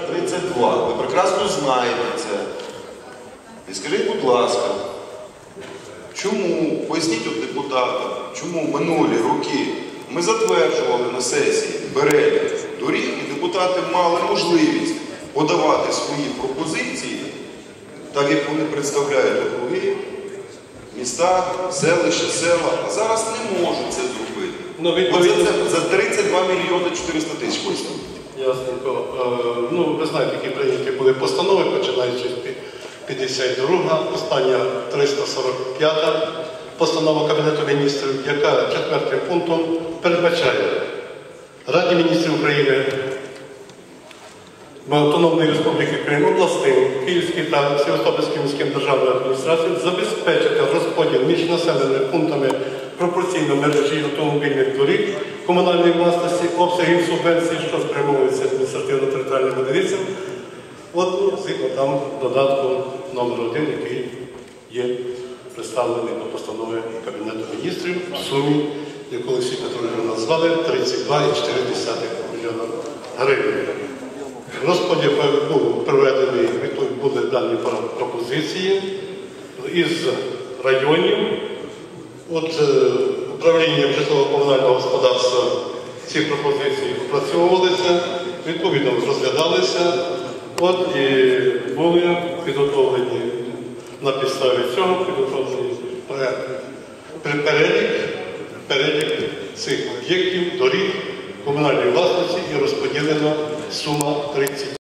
32. Ви прекрасно знаєте це. І скажіть, будь ласка, чому, поясніть от депутатам, чому минулі роки ми затверджували на сесії перелік доріг, і депутати мали можливість подавати свої пропозиції, так як вони представляють округи, міста, селища, села, а зараз не можуть це зробити. Ну, Оце це за 32 мільйони 400 тисяч. Поясніть. ясненько. Ну, ви знаєте, які прийняті були постанови, починаючи з пі- 52, остання 345 постанова Кабінету міністрів, яка четвертим пунктом передбачає Раді міністрів України Автономної Республіки Крим, областям, Київській та Севастопольським міським державним адміністраціям забезпечити розподіл між населеними пунктами пропорційно мережі автомобільних доріг комунальної власності, обсягів субвенцій, що спрямовуються адміністративно-територіальним одиницям, от згідно там додатку номер 1 який є представлений до постанови Кабінету міністрів в сумі, яку Олексій Петрович назвали, 32,4 мільйона гривень. Розподіл був відповідь були дані пропозиції із районів. От е, управління житлово-комунального господарства ці пропозиції опрацьовувалися, відповідно розглядалися. От і були підготовлені на підставі цього підготовлений проект перелік, перелік цих об'єктів, доріг комунальної власності і розподілена сума 30.